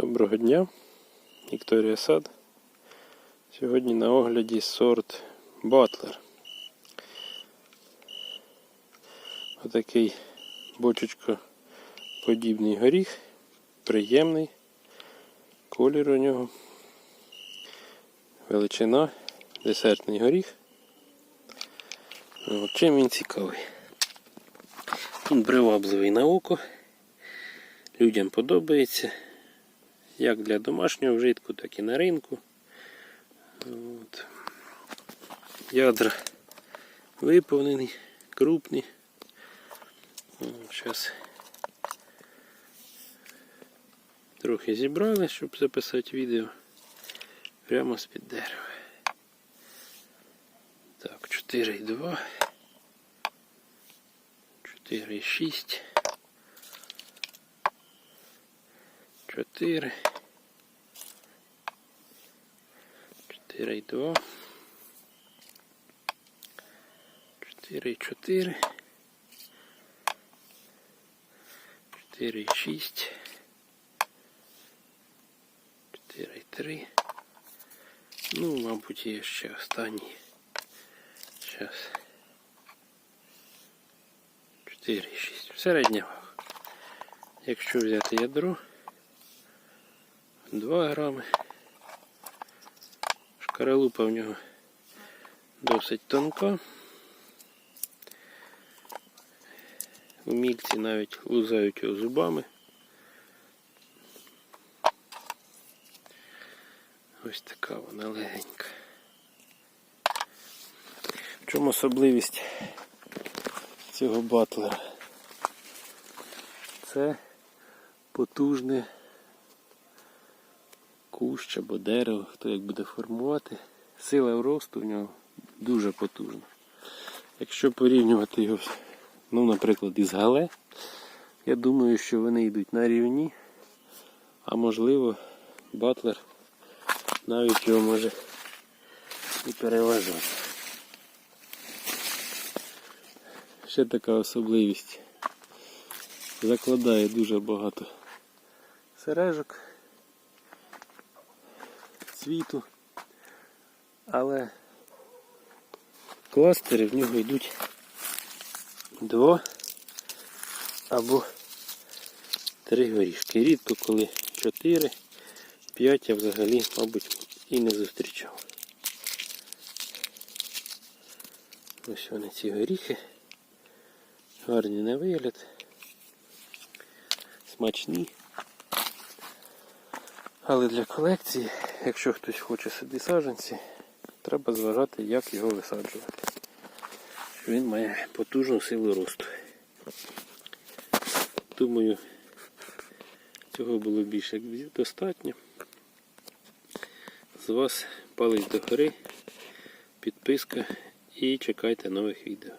Доброго дня, Вікторія Сад. Сьогодні на огляді сорт Батлер. Отакий бочечкоподібний горіх, приємний, колір у нього, величина, десертний горіх. От чим він цікавий? Він привабливий на око, людям подобається як для домашнього вжитку, так і на ринку. От. Ядра виповнені, крупні. Зараз трохи зібрали, щоб записати відео прямо з-під дерева. Так, 4,2, 4,6. 4 4 і 2 4 і 4 4 і 6 4 і 3 Ну, мабуть, є ще останній. Зараз. 4 і 6. Середня вага. Якщо взяти ядро 2 грами. Шкаралупа в нього досить тонка. Умільці навіть лузають його зубами. Ось така вона легенька. В чому особливість цього батлера? Це потужне кущ або дерево, хто як буде формувати. Сила росту в нього дуже потужна. Якщо порівнювати його, ну, наприклад, із гале, я думаю, що вони йдуть на рівні, а можливо батлер навіть його може і переважати. Ще така особливість. Закладає дуже багато сережок цвіту, але кластери в нього йдуть два або три горішки. Рідко коли чотири, п'ять я взагалі, мабуть, і не зустрічав. Ось вони ці горіхи. Гарні на вигляд. Смачні. Але для колекції, якщо хтось хоче собі саджанці, треба зважати, як його висаджувати. Він має потужну силу росту. Думаю, цього було більше як достатньо. З вас палець до гори, підписка і чекайте нових відео.